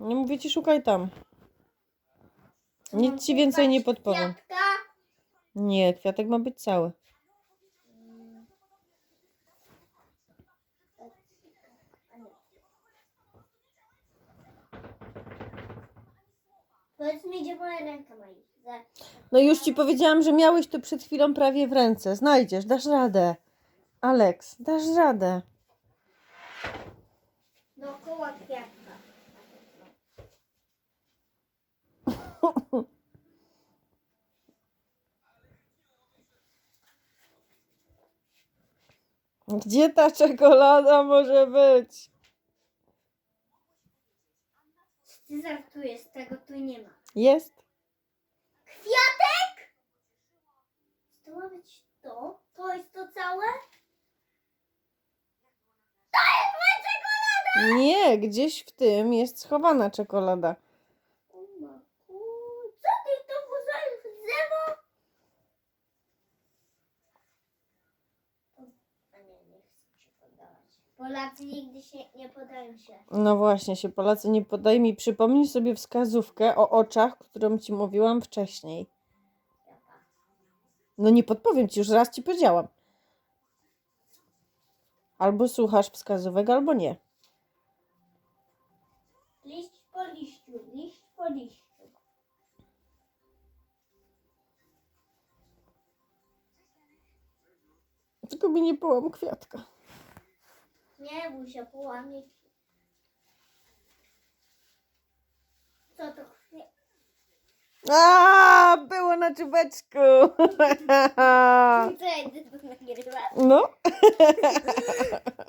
Nie mówię ci, szukaj tam. Nic ci więcej nie podpowiem. Nie, kwiatek ma być cały. Powiedz mi, gdzie moja ręka ma iść. No już ci powiedziałam, że miałeś to przed chwilą prawie w ręce. Znajdziesz, dasz radę. Alex, dasz radę. Dookoła kwiatka. Gdzie ta czekolada może być? Ty żartujesz, tego tu nie ma. Jest? Kwiatek? To ma być to? To jest to całe? To jest moja czekolada! Nie, gdzieś w tym jest schowana czekolada. O matku, co ty to włożyłeś w drzewo? A nie, nie chcę się podawać. Polacy nigdy się nie podają się. No właśnie, się Polacy nie podaj mi. Przypomnij sobie wskazówkę o oczach, którą ci mówiłam wcześniej. No nie podpowiem ci, już raz ci powiedziałam. Albo słuchasz wskazówek, albo nie. Liść po liściu, liść po liściu. Tylko mi nie połam kwiatka. Nie bój się, połamie ci. Co to chwie... A, było na czubeczku. Co ja idę tu nagrywać? No.